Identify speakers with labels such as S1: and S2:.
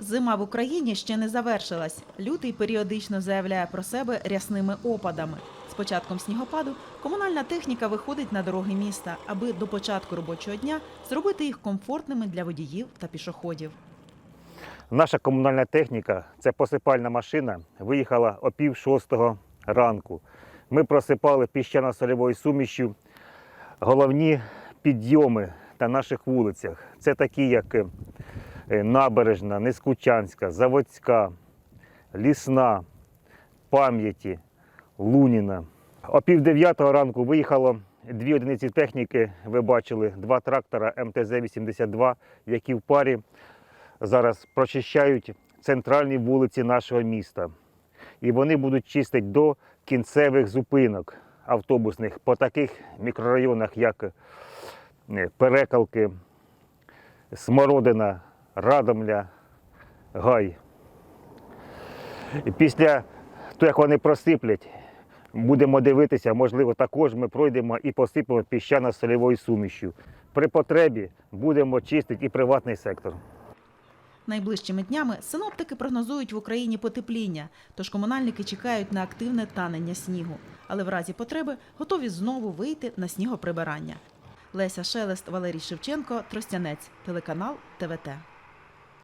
S1: Зима в Україні ще не завершилась. Лютий періодично заявляє про себе рясними опадами. З початком снігопаду комунальна техніка виходить на дороги міста, аби до початку робочого дня зробити їх комфортними для водіїв та пішоходів.
S2: Наша комунальна техніка, це посипальна машина, виїхала о пів шостого ранку. Ми просипали піщано-сольовою сумішю головні підйоми на наших вулицях. Це такі, як е, Набережна, Нескучанська, Заводська, Лісна, Пам'яті, Луніна. О пів дев'ятого ранку виїхало дві одиниці техніки. Ви бачили два трактора МТЗ-82, які в парі зараз прочищають центральні вулиці нашого міста. І вони будуть чистити до кінцевих зупинок автобусних по таких мікрорайонах, як е, Перекалки, Смородина, Радомля, Гай. І після того, як вони просиплять, будемо дивитися, можливо, також ми пройдемо і посипемо піщано-солівою сумішю. При потребі будемо чистити і приватний сектор.
S1: Найближчими днями синоптики прогнозують в Україні потепління, тож комунальники чекають на активне танення снігу, але в разі потреби готові знову вийти на снігоприбирання. Леся Шелест, Валерій Шевченко, Тростянець, телеканал ТВТ.